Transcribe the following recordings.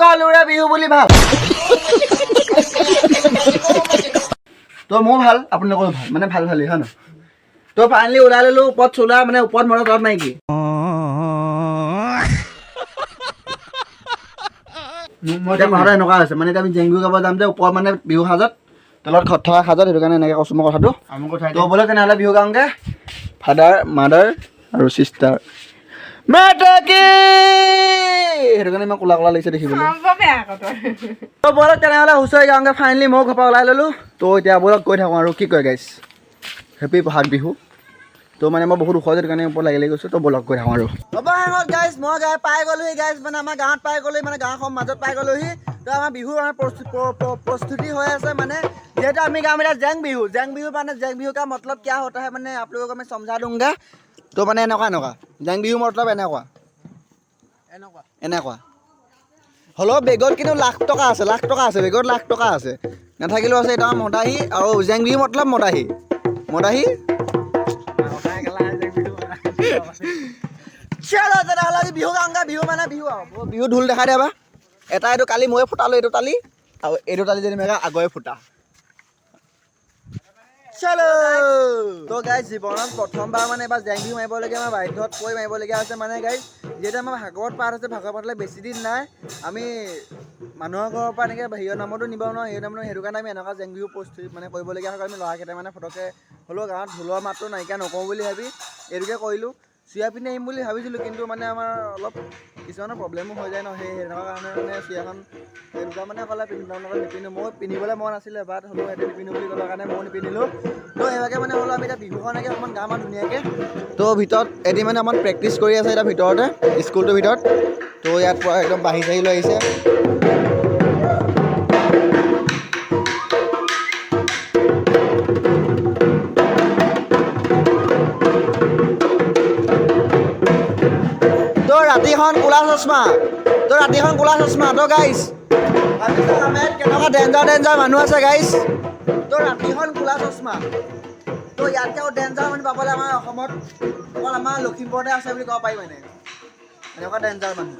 সকলোৰে বিহু বুলি ভাল। তো মোৰ ভাল আপোনালোকৰো ভাল মানে ভাল ভালেই হয় ন তো ফাইনেলি ওলাই ল'লো ওপৰত চোলা মানে ওপৰত মৰা তলত মই এতিয়া কথাটো এনেকুৱা হৈছে মানে এতিয়া আমি জেং বিহু গাব যাম যে ওপৰত মানে বিহু সাজত তলত খত থকা সাজত সেইটো কাৰণে এনেকৈ কৈছোঁ মই কথাটো। তো বোলে তেনেহ'লে বিহু গাওঁগৈ ফাদাৰ মাদাৰ আৰু চিষ্টাৰ Madaki! সেইটো কাৰণে ইমান কোলা কোলা লাগিছে দেখিবলৈ তো বৰত তেনেহ'লে হুঁচৰি গাওঁগৈ ফাইনেলি মোৰ ঘৰৰ পৰা ওলাই ল'লোঁ তো এতিয়া বৰত গৈ থাকোঁ আৰু কি কয় গাইছ হেপী বহাগ বিহু তো মানে মই বহুত ওখ যদি কাৰণে ওপৰত লাগি লাগি গৈছোঁ তো ব্লগ কৰি থাকোঁ আৰু হ'ব হেঙত মই গাই পাই গ'লোহি গাইছ মানে আমাৰ গাঁৱত পাই গ'লোহি মানে গাঁওখন মাজত পাই গ'লোহি তো আমাৰ বিহুৰ মানে প্ৰস্তুতি হৈ আছে মানে যিহেতু আমি গাম এতিয়া জেং বিহু জেং বিহু মানে জেং বিহু কাৰণ মতলব কিয় হতাহে মানে আপোনালোকক আমি চমজা দোংগা তো মানে এনেকুৱা এনেকুৱা। জেং বিহু মতলব এনেকুৱা। এনেকুৱা। এনেকুৱা। হ'লেও বেগত কিন্তু লাখ টকা আছে লাখ টকা আছে বেগত লাখ টকা আছে। নাথাকিলেও আছে এটা মদাহী আৰু জেং বিহু মতলব মদাহী। মদাহী? চলো তেনেহ'লে আজি বিহু গাওঁগা বিহু মানে বিহু আৰু। বিহু ঢোল দেখাই দিয়া বা। এটা এইটো কালি ময়ে ফুটালোঁ এইটো তালি। আৰু এইটো তালি মেগা আগৰে ফুটা। চলো। তো গাইজ জীৱনত প্ৰথমবাৰ মানে এবাৰ জেং বিহু মাৰিবলগীয়া আমাৰ বাধ্যত কৈ মাৰিবলগীয়া হৈছে মানে গাইজ যিহেতু আমাৰ ভাগৱত পাঠ আছে ভাগৱত পাঠলৈ বেছি দিন নাই আমি মানুহৰ ঘৰৰ পৰা এনেকৈ হেৰিয়ৰ নামতো নিব নোৱাৰোঁ হেৰিয়ৰ নামতো সেইটো কাৰণে আমি এনেকুৱা জেং বিহু প্ৰস্তুতি মানে কৰিবলগীয়া হয় আমি ল'ৰাকেইটা মানে ফটককৈ হ'লেও গাঁৱত ঢোলৰ মাতটো নাইকিয়া নকৰোঁ বুলি ভাবি এইটোকে কৰিলোঁ। চুয়া পিন্ধি আহিম বুলি ভাবিছিলোঁ কিন্তু মানে আমাৰ অলপ কিছুমানৰ প্ৰব্লেমো হৈ যায় ন সেই সেনেকুৱা কাৰণে মানে চুয়াখন এনেকুৱা মানে ক'লে পিন্ধি লগত নিপিন্ধো। মই পিন্ধিবলৈ মন আছিলে বাট হ'লেও সেইটো নিপিন্ধো বুলি ক'লৰ কাৰণে ময়ো নিপিন্ধিলোঁ। তো সেইভাগে মানে হ'লেও আমি এতিয়া বিহুখনকে অকণমান গাম আৰু ধুনীয়াকৈ। তো ভিতৰত এদিন মানে অকণমান প্ৰেক্টিচ কৰি আছে এতিয়া ভিতৰতে স্কুলটোৰ ভিতৰত। তো ইয়াত পৰা একদম বাঢ়ি চাহি লৈ আহিছে। ৰাতিখন ক'লা চশমা। তোৰ ৰাতিখন ক'লা চশমা তো গাইছ কেনেকুৱা ডেঞ্জাৰ ডেঞ্জাৰ মানুহ আছে গাইছ তোৰ ৰাতিখন ক'লা চশমা। তো ইয়াতকৈ ডেঞ্জাৰ মানুহ পাবলৈ আমাৰ অসমত অকল আমাৰ লখিমপুৰতে আছে বুলি ক'ব পাৰি মানে। এনেকুৱা ডেঞ্জাৰ মানুহ।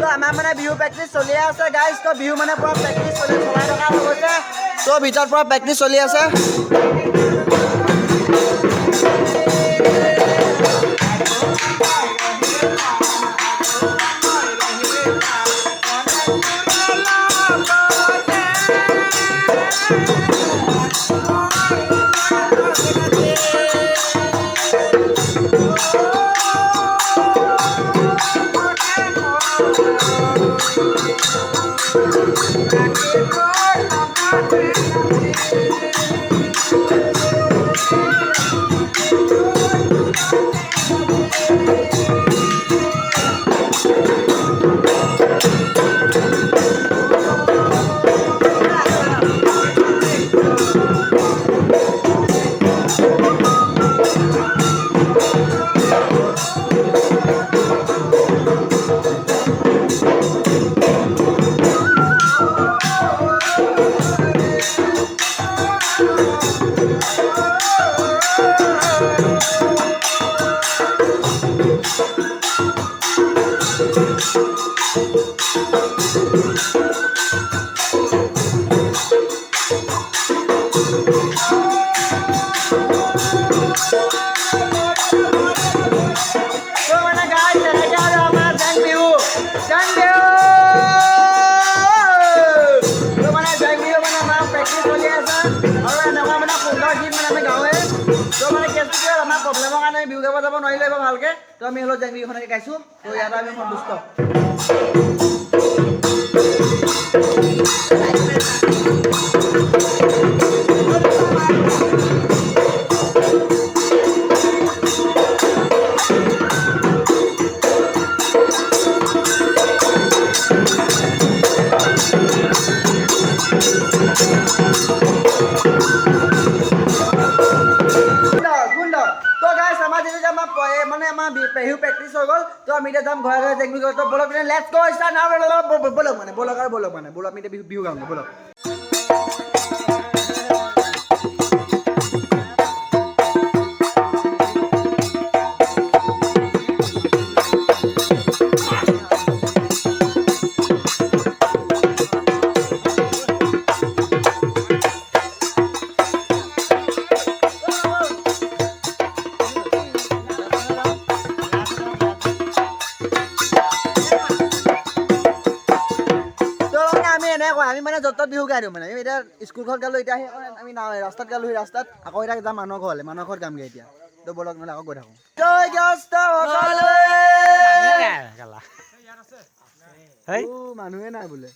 তো আমাৰ মানে বিহু প্ৰেক্টিচ চলিয়ে আছে গাইছ তো বিহু মানে পুৰা প্ৰেক্টিচ চলি চলাই থকা হৈ গৈছে। তো ভিতৰত পুৰা প্ৰেক্টিচ চলি আছে। তো আমি হলো জাংবি ওখানে গাইছোঁ তো ইয়ার আমি সন্তুষ্ট সুন্দৰ প- মানে আমাৰ বি- বিহু প্ৰেক্টিচ হৈ গ'ল তো আমি এতিয়া যাম ঘৰে ঘৰে জেং বিহু তো বলক মানে লেটছ গো ষ্টাৰ্ট নাও বলক মানে বলক আৰু বলক মানে বলক আমি এতিয়া বিহু বিহু গাওঁ বলক আমি এতিয়া স্কুলখন গালোঁ এতিয়া সেই আমি না ৰাস্তাত গালোঁ সেই ৰাস্তাত আকৌ এতিয়া যাম মানুহৰ ঘৰলৈ মানুহৰ ঘৰত গামগৈ এতিয়া। তো বলক নহ'লে আকৌ গৈ থাকোঁ। জয় ও, মানুহে নাই বোলে।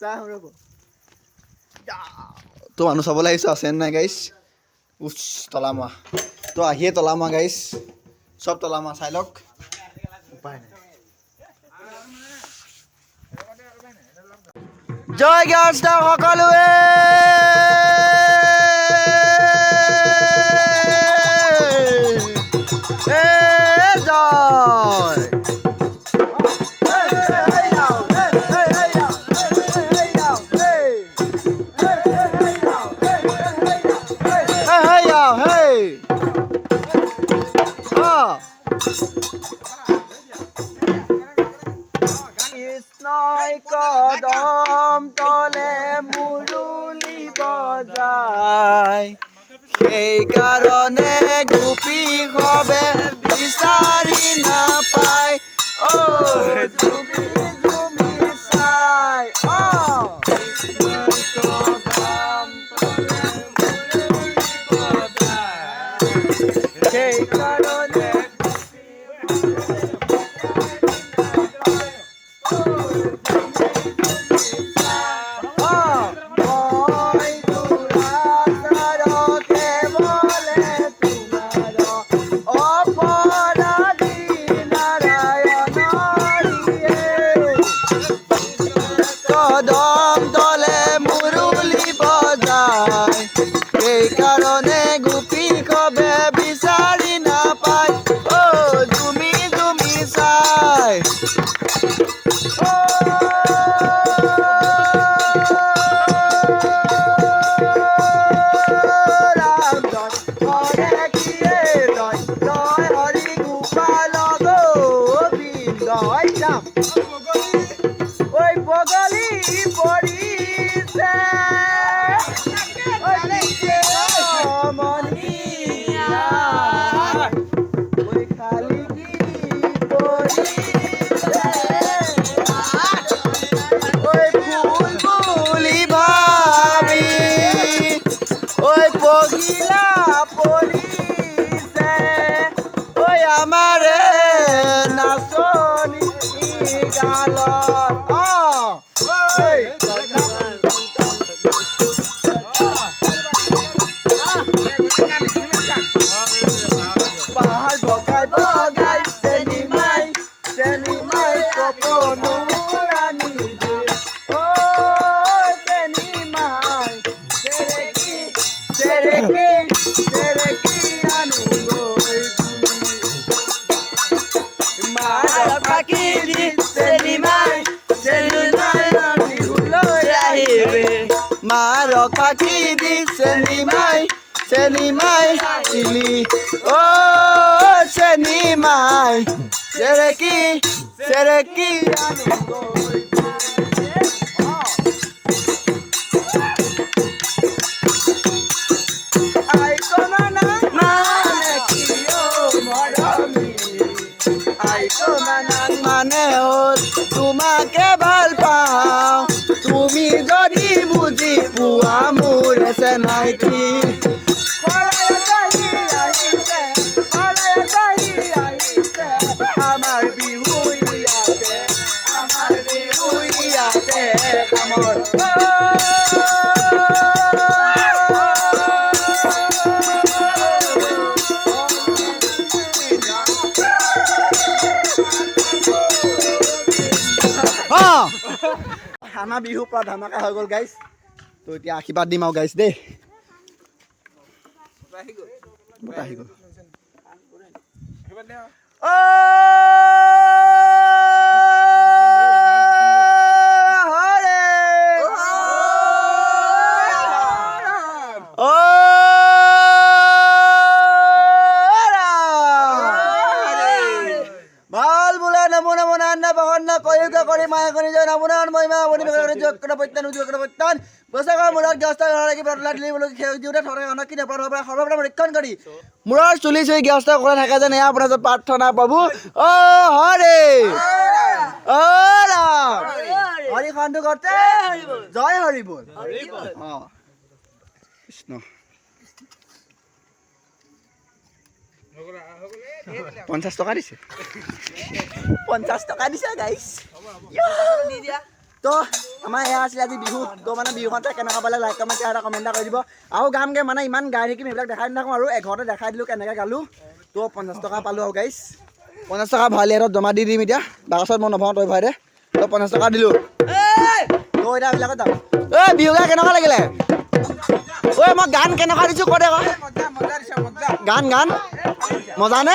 চাহ ৰ'ব। তো মানুহ চাবলৈ আহিছোঁ আছেন নাই গাইছ উচ তলামা তো আহিয়ে তলামা গাইছ চব তলামা চাই লওক। উপায় নাই। জয় গৃহস্থ সকলোৱে বজায় সেইকাৰণে গোপী সবে বিচাৰি নাপায় অ জুমি Hey! পাখি দি চেনিমাই চেনিমাই চিলি। ও চেনিমাই সেরেকি সেরেকি আনু গই আই মানে তোমাকে ভালো পাওঁ চেনাইকি আমাৰ বিহু ইয়াতে আমাৰ বিহু ইয়াতে আমাৰ বিহু পৰা ধামাকা হৈ গ'ল গাইছ তো এতিয়া আশীৰ্বাদ দিম আৰু গাইছ দেই। আহি গ'ল। কৰি মায়া কৰি জয় নামুনান মহিমা কৰি যোগ কৰা প্ৰত্যান উদ্যোগ কৰা প্ৰত্যান বছৰৰ মূৰত গৃহস্থ ঘৰ লাগি পেটলা দিলি বোলো সেউ দিওঁতে থৰে অনকি নেপৰা পৰা সৰ্বপ্ৰথম কৰি। মূৰৰ চুলি চুই গৃহস্থ কৰা থাকে যেন এয়া আপোনাৰ ওচৰত প্ৰাৰ্থনা প্ৰভু? অ হৰে। অ ৰাম। হৰি সন্তু ঘৰতে জয় হৰি বল অ কৃষ্ণ। পঞ্চাছ টকা দিছে। পঞ্চাছ টকা দিছে গাইছ তো আমাৰ এয়া আছিলে আজি বিহু তো মানে বিহুখনতে কেনেকুৱা পালে লাইক কমেণ্ট এটা কমেণ্ট এটা কৰি দিব। আৰু গামগে মানে ইমান গাই থাকিম এইবিলাক দেখাই নাথাকোঁ আৰু এঘৰতে দেখাই দিলোঁ কেনেকৈ গালোঁ। তো পঞ্চাছ টকা পালোঁ আৰু গাইছ পঞ্চাছ টকা ভৰালি হাতত জমা দি দিম এতিয়া। বাকচত মই নভৰাওঁ তই ভৰাই দে তো পঞ্চাছ টকা দিলোঁ। তো এতিয়া এইবিলাকত যাম। ঐ বিহু গাই কেনেকুৱা লাগিলে? ঐ মই গান কেনেকুৱা দিছোঁ কৈ দে গান গান। মজা। নে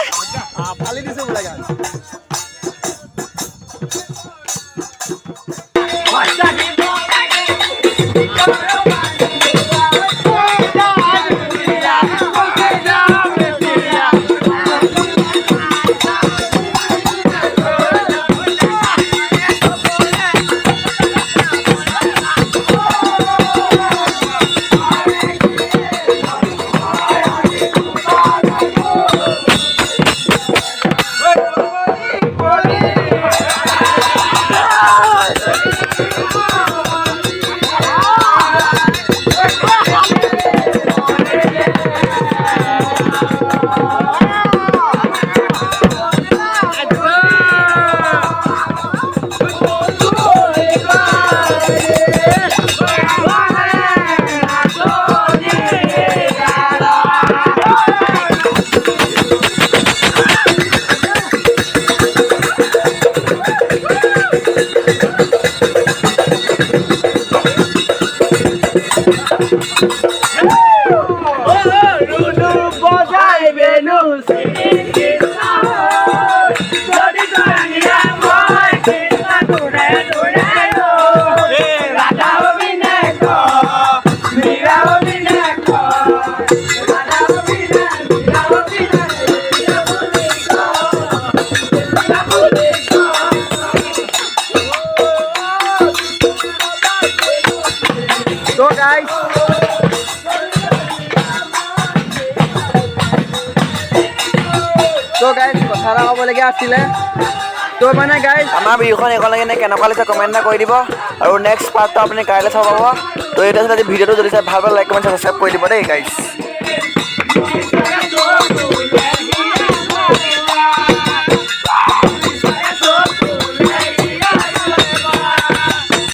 ফালি দিছোঁ বোলে গান। তো গাইছ হ'বলগীয়া আছিলে। তো মানে গাইজ আমাৰ বিহুখন এইখনলৈকে লাগে নে কেনেকুৱা লাগিছে কমেণ্ট এটা কৰি দিব। আৰু নেক্সট পাৰ্টটো আপুনি কাইলৈ চাব পাব। তো এইটো আছিলে আজি ভিডিঅ'টো যদি চাই ভালো ভালো লাইক কমেণ্ট ছাবস্ক্ৰাইব কৰি দিব দেই গাইছ